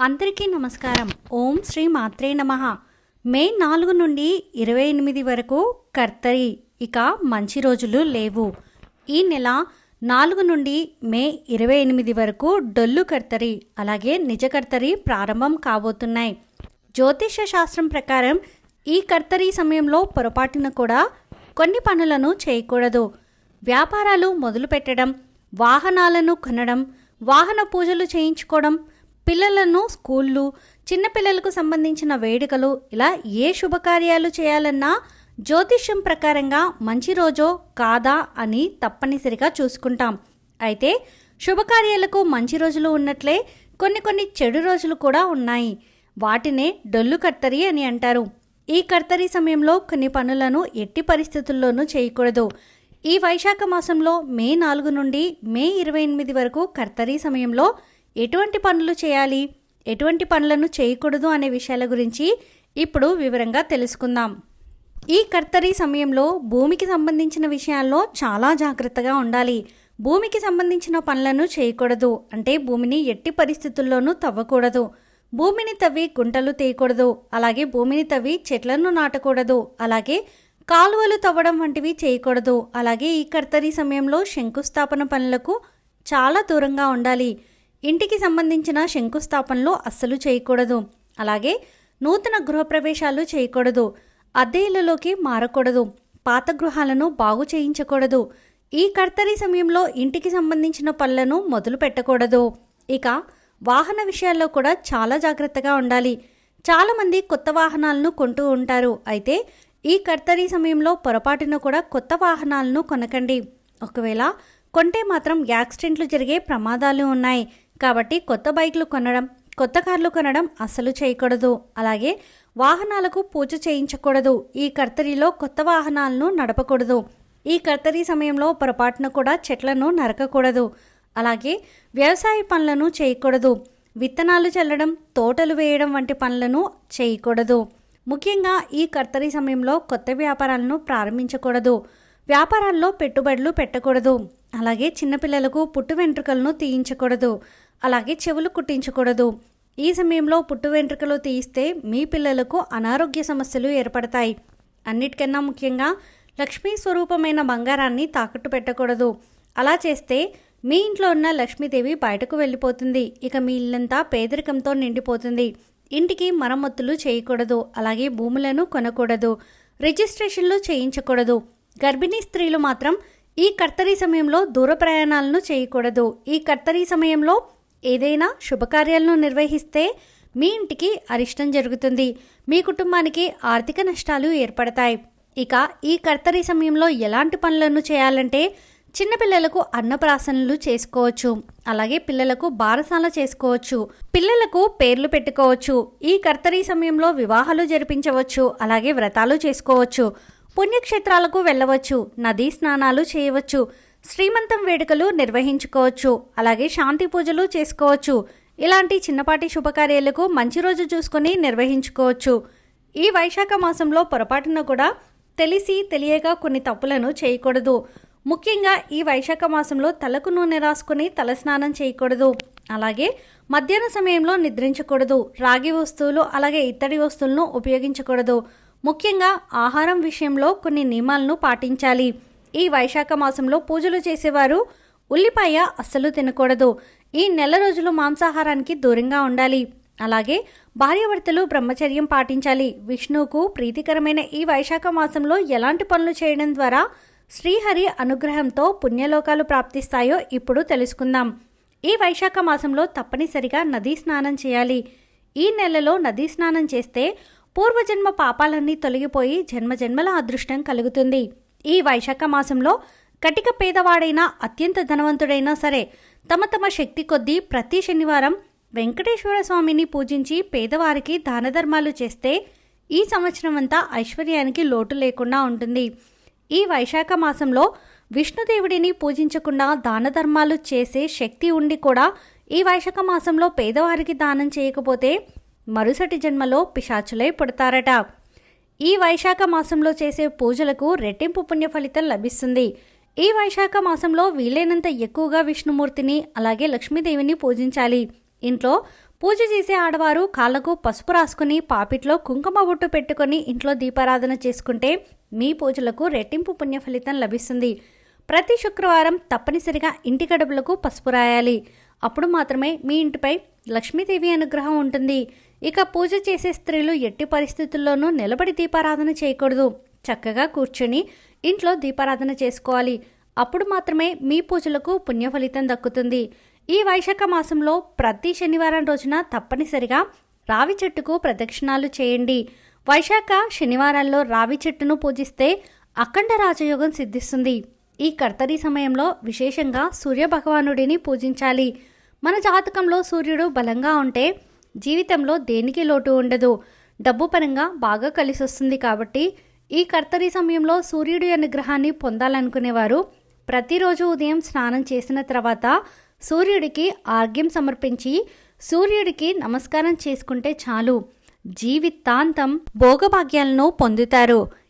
అందరికీ నమస్కారం. ఓం శ్రీ మాత్రే నమ. మే నాలుగు నుండి ఇరవై ఎనిమిది వరకు కర్తరి. ఇక మంచి రోజులు లేవు. ఈ నెల నాలుగు నుండి మే ఇరవై ఎనిమిది వరకు డొల్లు కర్తరి అలాగే నిజ కర్తరి ప్రారంభం కాబోతున్నాయి. జ్యోతిష శాస్త్రం ప్రకారం ఈ కర్తరి సమయంలో పొరపాటున కూడా కొన్ని పనులను చేయకూడదు. వ్యాపారాలు మొదలుపెట్టడం వాహనాలను కొనడం వాహన పూజలు చేయించుకోవడం పిల్లలను స్కూళ్ళు చిన్నపిల్లలకు సంబంధించిన వేడుకలు ఇలా ఏ శుభకార్యాలు చేయాలన్నా జ్యోతిష్యం ప్రకారంగా మంచి రోజో కాదా అని తప్పనిసరిగా చూసుకుంటాం. అయితే శుభకార్యాలకు మంచి రోజులు ఉన్నట్లే కొన్ని కొన్ని చెడు రోజులు కూడా ఉన్నాయి. వాటినే డొల్లు కర్తరి అని అంటారు. ఈ కర్తరి సమయంలో కొన్ని పనులను ఎట్టి పరిస్థితుల్లోనూ చేయకూడదు. ఈ వైశాఖ మాసంలో మే నాలుగు నుండి మే ఇరవై ఎనిమిది వరకు కర్తరీ సమయంలో ఎటువంటి పనులు చేయాలి? ఎటువంటి పనులను చేయకూడదు అనే విషయాల గురించి ఇప్పుడు వివరంగా తెలుసుకుందాం. ఈ కర్తరీ సమయంలో భూమికి సంబంధించిన విషయాల్లో చాలా జాగ్రత్తగా ఉండాలి. భూమికి సంబంధించిన పనులను చేయకూడదు. అంటే భూమిని ఎట్టి పరిస్థితుల్లోనూ తవ్వకూడదు. భూమిని తవ్వి గుంటలు తీయకూడదు. అలాగే భూమిని తవ్వి చెట్లను నాటకూడదు. అలాగే కాలువలు తవ్వడం వంటివి చేయకూడదు. అలాగే ఈ కర్తరీ సమయంలో శంకుస్థాపన పనులకు చాలా దూరంగా ఉండాలి. ఇంటికి సంబంధించిన శంకుస్థాపనలు అస్సలు చేయకూడదు. అలాగే నూతన గృహప్రవేశాలు చేయకూడదు. అద్దె ఇళ్ళలోకి మారకూడదు. పాత గృహాలను బాగు చేయించకూడదు. ఈ కర్తరి సమయంలో ఇంటికి సంబంధించిన పనులను మొదలు పెట్టకూడదు. ఇక వాహన విషయాల్లో కూడా చాలా జాగ్రత్తగా ఉండాలి. చాలామంది కొత్త వాహనాలను కొంటూ ఉంటారు. అయితే ఈ కర్తరి సమయంలో పొరపాటున కూడా కొత్త వాహనాలను కొనకండి. ఒకవేళ కొంటే మాత్రం యాక్సిడెంట్లు జరిగే ప్రమాదాలు ఉన్నాయి. కాబట్టి కొత్త బైక్లు కొనడం కొత్త కార్లు కొనడం అస్సలు చేయకూడదు. అలాగే వాహనాలకు పూజ చేయించకూడదు. ఈ కర్తరిలో కొత్త వాహనాలను నడపకూడదు. ఈ కర్తరి సమయంలో పొరపాటున కూడా చెట్లను నరకకూడదు. అలాగే వ్యవసాయ పనులను చేయకూడదు. విత్తనాలు చల్లడం తోటలు వేయడం వంటి పనులను చేయకూడదు. ముఖ్యంగా ఈ కర్తరి సమయంలో కొత్త వ్యాపారాలను ప్రారంభించకూడదు. వ్యాపారాల్లో పెట్టుబడులు పెట్టకూడదు. అలాగే చిన్నపిల్లలకు పుట్టు వెంట్రుకలను తీయించకూడదు. అలాగే చెవులు కుట్టించకూడదు. ఈ సమయంలో పుట్టు వెంట్రుకలు తీయిస్తే మీ పిల్లలకు అనారోగ్య సమస్యలు ఏర్పడతాయి. అన్నిటికన్నా ముఖ్యంగా లక్ష్మీ స్వరూపమైన బంగారాన్ని తాకట్టు పెట్టకూడదు. అలా చేస్తే మీ ఇంట్లో ఉన్న లక్ష్మీదేవి బయటకు వెళ్ళిపోతుంది. ఇక మీ ఇల్లంతా పేదరికంతో నిండిపోతుంది. ఇంటికి మరమ్మతులు చేయకూడదు. అలాగే భూములను కొనకూడదు. రిజిస్ట్రేషన్లు చేయించకూడదు. గర్భిణీ స్త్రీలు మాత్రం ఈ కర్తరీ సమయంలో దూర ప్రయాణాలను చేయకూడదు. ఈ కర్తరీ సమయంలో ఏదైనా శుభకార్యాలను నిర్వహిస్తే మీ ఇంటికి అరిష్టం జరుగుతుంది. మీ కుటుంబానికి ఆర్థిక నష్టాలు ఏర్పడతాయి. ఇక ఈ కర్తరీ సమయంలో ఎలాంటి పనులను చేయాలంటే చిన్నపిల్లలకు అన్నప్రాసనలు చేసుకోవచ్చు. అలాగే పిల్లలకు బారసాల చేసుకోవచ్చు. పిల్లలకు పేర్లు పెట్టుకోవచ్చు. ఈ కర్తరీ సమయంలో వివాహాలు జరిపించవచ్చు. అలాగే వ్రతాలు చేసుకోవచ్చు. పుణ్యక్షేత్రాలకు వెళ్ళవచ్చు. నదీ స్నానాలు చేయవచ్చు. శ్రీమంతం వేడుకలు నిర్వహించుకోవచ్చు. అలాగే శాంతి పూజలు చేసుకోవచ్చు. ఇలాంటి చిన్నపాటి శుభకార్యాలకు మంచి రోజు చూసుకొని నిర్వహించుకోవచ్చు. ఈ వైశాఖ మాసంలో పొరపాటున కూడా తెలిసి తెలియక కొన్ని తప్పులను చేయకూడదు. ముఖ్యంగా ఈ వైశాఖ మాసంలో తలకు నూనె రాసుకుని తలస్నానం చేయకూడదు. అలాగే మధ్యాహ్న సమయంలో నిద్రించకూడదు. రాగి వస్తువులు అలాగే ఇత్తడి వస్తువులను ఉపయోగించకూడదు. ముఖ్యంగా ఆహారం విషయంలో కొన్ని నియమాలను పాటించాలి. ఈ వైశాఖ మాసంలో పూజలు చేసేవారు. ఉల్లిపాయ అస్సలు తినకూడదు. ఈ నెల రోజులు మాంసాహారానికి దూరంగా ఉండాలి. అలాగే భార్యాభర్తలు బ్రహ్మచర్యం పాటించాలి. విష్ణువుకు ప్రీతికరమైన ఈ వైశాఖ మాసంలో ఎలాంటి పనులు చేయడం ద్వారా శ్రీహరి అనుగ్రహంతో పుణ్యలోకాలు ప్రాప్తిస్తాయో ఇప్పుడు తెలుసుకుందాం. ఈ వైశాఖ మాసంలో తప్పనిసరిగా నదీ స్నానం చేయాలి. ఈ నెలలో నదీ స్నానం చేస్తే పూర్వజన్మ పాపాలన్నీ తొలగిపోయి జన్మజన్మల అదృష్టం కలుగుతుంది. ఈ వైశాఖ మాసంలో కటిక పేదవాడైనా అత్యంత ధనవంతుడైనా సరే తమ తమ శక్తి కొద్దీ ప్రతి శనివారం వెంకటేశ్వర స్వామిని పూజించి పేదవారికి దానధర్మాలు చేస్తే ఈ సంవత్సరం అంతా ఐశ్వర్యానికి లోటు లేకుండా ఉంటుంది. ఈ వైశాఖ మాసంలో విష్ణుదేవుడిని పూజించకుండా దాన ధర్మాలు చేసే శక్తి ఉండి కూడా ఈ వైశాఖ మాసంలో పేదవారికి దానం చేయకపోతే మరుసటి జన్మలో పిశాచులై పుడతారట. ఈ వైశాఖ మాసంలో చేసే పూజలకు రెట్టింపు పుణ్య ఫలితం లభిస్తుంది. ఈ వైశాఖ మాసంలో వీలైనంత ఎక్కువగా విష్ణుమూర్తిని అలాగే లక్ష్మీదేవిని పూజించాలి. ఇంట్లో పూజ చేసే ఆడవారు కాళ్ళకు పసుపు రాసుకుని పాపిట్లో కుంకుమ బొట్టు పెట్టుకొని ఇంట్లో దీపారాధన చేసుకుంటే మీ పూజలకు రెట్టింపు పుణ్య ఫలితం లభిస్తుంది. ప్రతి శుక్రవారం తప్పనిసరిగా ఇంటి గడపలకు పసుపు రాయాలి. అప్పుడు మాత్రమే మీ ఇంటిపై లక్ష్మీదేవి అనుగ్రహం ఉంటుంది. ఇక పూజ చేసే స్త్రీలు ఎట్టి పరిస్థితుల్లోనూ నిలబడి దీపారాధన చేయకూడదు. చక్కగా కూర్చొని ఇంట్లో దీపారాధన చేసుకోవాలి. అప్పుడు మాత్రమే మీ పూజలకు పుణ్య ఫలితం దక్కుతుంది. ఈ వైశాఖ మాసంలో ప్రతి శనివారం రోజున తప్పనిసరిగా రావి చెట్టుకు ప్రదక్షిణాలు చేయండి. వైశాఖ శనివారాల్లో రావి చెట్టును పూజిస్తే అఖండ రాజయోగం సిద్ధిస్తుంది. ఈ కర్తరి సమయంలో విశేషంగా సూర్య భగవానుడిని పూజించాలి. మన జాతకంలో సూర్యుడు బలంగా ఉంటే జీవితంలో దేనికి లోటు ఉండదు. డబ్బు పరంగా బాగా కలిసి వస్తుంది కాబట్టి ఈ కర్తరి సమయంలో సూర్యుడి అనుగ్రహాన్ని పొందాలనుకునేవారు. ప్రతిరోజు ఉదయం స్నానం చేసిన తర్వాత సూర్యుడికి ఆర్ఘ్యం సమర్పించి సూర్యుడికి నమస్కారం చేసుకుంటే చాలు. జీవితాంతం భోగభాగ్యాలను పొందుతారు.